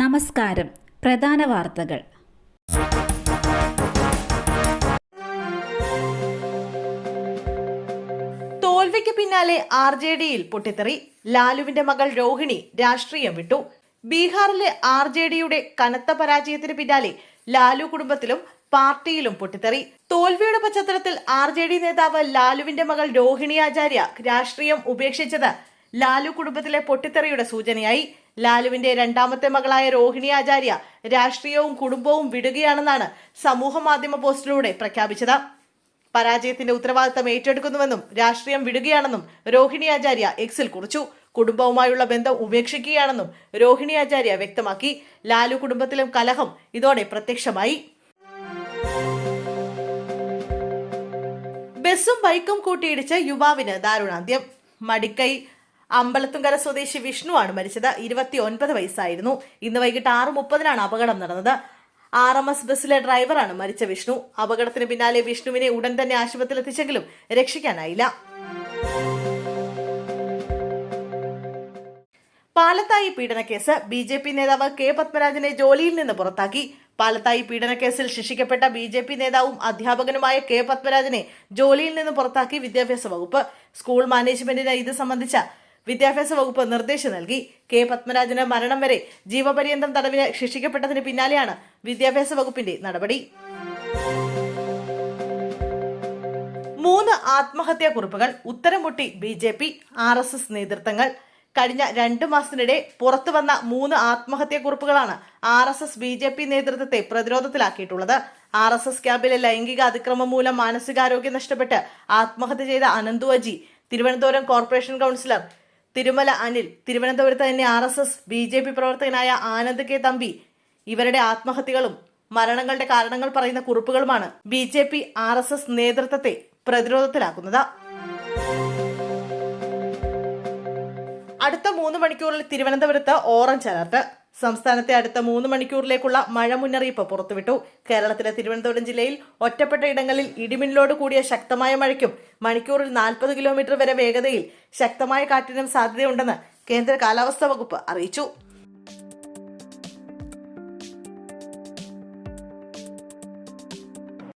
നമസ്കാരം. പ്രധാന വാർത്തകൾ. തോൽവിക്ക് പിന്നാലെ ആർ ജെ ഡിയിൽ പൊട്ടിത്തെറി. ലാലുവിന്റെ മകൾ രോഹിണി രാഷ്ട്രീയം വിട്ടു. ബീഹാറിലെ ആർ ജെ ഡിയുടെ കനത്ത പരാജയത്തിന് പിന്നാലെ ലാലു കുടുംബത്തിലും പാർട്ടിയിലും പൊട്ടിത്തെറി. തോൽവിയുടെ പശ്ചാത്തലത്തിൽ ആർ ജെ ഡി നേതാവ് ലാലുവിന്റെ മകൾ രോഹിണി ആചാര്യ രാഷ്ട്രീയം ഉപേക്ഷിച്ചത് ലാലു കുടുംബത്തിലെ പൊട്ടിത്തെറിയുടെ സൂചനയായി. ലാലുവിന്റെ രണ്ടാമത്തെ മകളായ രോഹിണി ആചാര്യ രാഷ്ട്രീയവും കുടുംബവും വിടുകയാണെന്നാണ് സമൂഹ മാധ്യമ പോസ്റ്റിലൂടെ പ്രഖ്യാപിച്ചത്. പരാജയത്തിന്റെ ഉത്തരവാദിത്തം ഏറ്റെടുക്കുന്നുവെന്നും രാഷ്ട്രീയം വിടുകയാണെന്നും രോഹിണി ആചാര്യ എക്സിൽ കുറിച്ചു. കുടുംബവുമായുള്ള ബന്ധം ഉപേക്ഷിക്കുകയാണെന്നും രോഹിണി ആചാര്യ വ്യക്തമാക്കി. ലാലു കുടുംബത്തിലും കലഹം ഇതോടെ പ്രത്യക്ഷമായി. ബസ്സും ബൈക്കും കൂട്ടിയിടിച്ച് യുവാവിന് ദാരുണാന്ത്യം. മടിക്കൈ അമ്പലത്തുങ്കര സ്വദേശി വിഷ്ണുവാണ് മരിച്ചത്. ഇരുപത്തി ഒൻപത് വയസ്സായിരുന്നു. ഇന്ന് വൈകിട്ട് ആറ് മുപ്പതിനാണ് അപകടം നടന്നത്. ആർ എം എസ് ബസ്സിലെ ഡ്രൈവറാണ് മരിച്ച വിഷ്ണു. അപകടത്തിന് പിന്നാലെ വിഷ്ണുവിനെ ഉടൻ തന്നെ ആശുപത്രിയിൽ എത്തിച്ചെങ്കിലും രക്ഷിക്കാനായില്ല. പാലത്തായി പീഡനക്കേസ് ബി ജെ പി നേതാവ് കെ പത്മരാജനെ ജോലിയിൽ നിന്ന് പുറത്താക്കി. പാലത്തായി പീഡനക്കേസിൽ ശിക്ഷിക്കപ്പെട്ട ബി ജെ പി നേതാവും അധ്യാപകനുമായ കെ പത്മരാജനെ ജോലിയിൽ നിന്ന് പുറത്താക്കി വിദ്യാഭ്യാസ വകുപ്പ്. സ്കൂൾ മാനേജ്മെന്റിന് ഇത് സംബന്ധിച്ച വിദ്യാഭ്യാസ വകുപ്പ് നിർദ്ദേശം നൽകി. കെ. പത്മരാജന് മരണം വരെ ജീവപര്യന്തം തടവിന് ശിക്ഷിക്കപ്പെട്ടതിന് പിന്നാലെയാണ് വിദ്യാഭ്യാസ വകുപ്പിന്റെ നടപടി. മൂന്ന് ആത്മഹത്യാ കുറിപ്പുകൾ ഉത്തരം മുട്ടി B J P R S S നേതൃത്വങ്ങൾ. കഴിഞ്ഞ രണ്ടു മാസത്തിനിടെ പുറത്തു വന്ന മൂന്ന് ആത്മഹത്യാ കുറിപ്പുകളാണ് R S S B J P നേതൃത്വത്തെ പ്രതിരോധത്തിലാക്കിയിട്ടുള്ളത്. ആർ എസ് എസ് ക്യാമ്പിലെ ലൈംഗിക അതിക്രമം മൂലം മാനസികാരോഗ്യം നഷ്ടപ്പെട്ട് ആത്മഹത്യ ചെയ്ത അനന്തു അജി തിരുവനന്തപുരം കോർപ്പറേഷൻ കൗൺസിലർ തിരുമല അനിൽ തിരുവനന്തപുരത്ത് തന്നെ R S S B J P പ്രവർത്തകനായ ആനന്ദ് കെ തമ്പി. ഇവരുടെ ആത്മഹത്യകളും മരണങ്ങളുടെ കാരണങ്ങൾ പറയുന്ന കുറിപ്പുകളുമാണ് B J P R S S നേതൃത്വത്തെ പ്രതിരോധത്തിലാക്കുന്നത്. അടുത്ത മൂന്ന് മണിക്കൂറിൽ തിരുവനന്തപുരത്ത് ഓറഞ്ച് അലർട്ട്. സംസ്ഥാനത്തെ അടുത്ത മൂന്ന് മണിക്കൂറിലേക്കുള്ള മഴ മുന്നറിയിപ്പ് പുറത്തുവിട്ടു. കേരളത്തിലെ തിരുവനന്തപുരം ജില്ലയിൽ ഒറ്റപ്പെട്ട ഇടങ്ങളിൽ ഇടിമിന്നലോട് കൂടിയ ശക്തമായ മഴയ്ക്കും മണിക്കൂറിൽ നാൽപ്പത് കിലോമീറ്റർ വരെ വേഗതയിൽ ശക്തമായ കാറ്റിനും സാധ്യതയുണ്ടെന്ന് കേന്ദ്ര കാലാവസ്ഥാ വകുപ്പ് അറിയിച്ചു.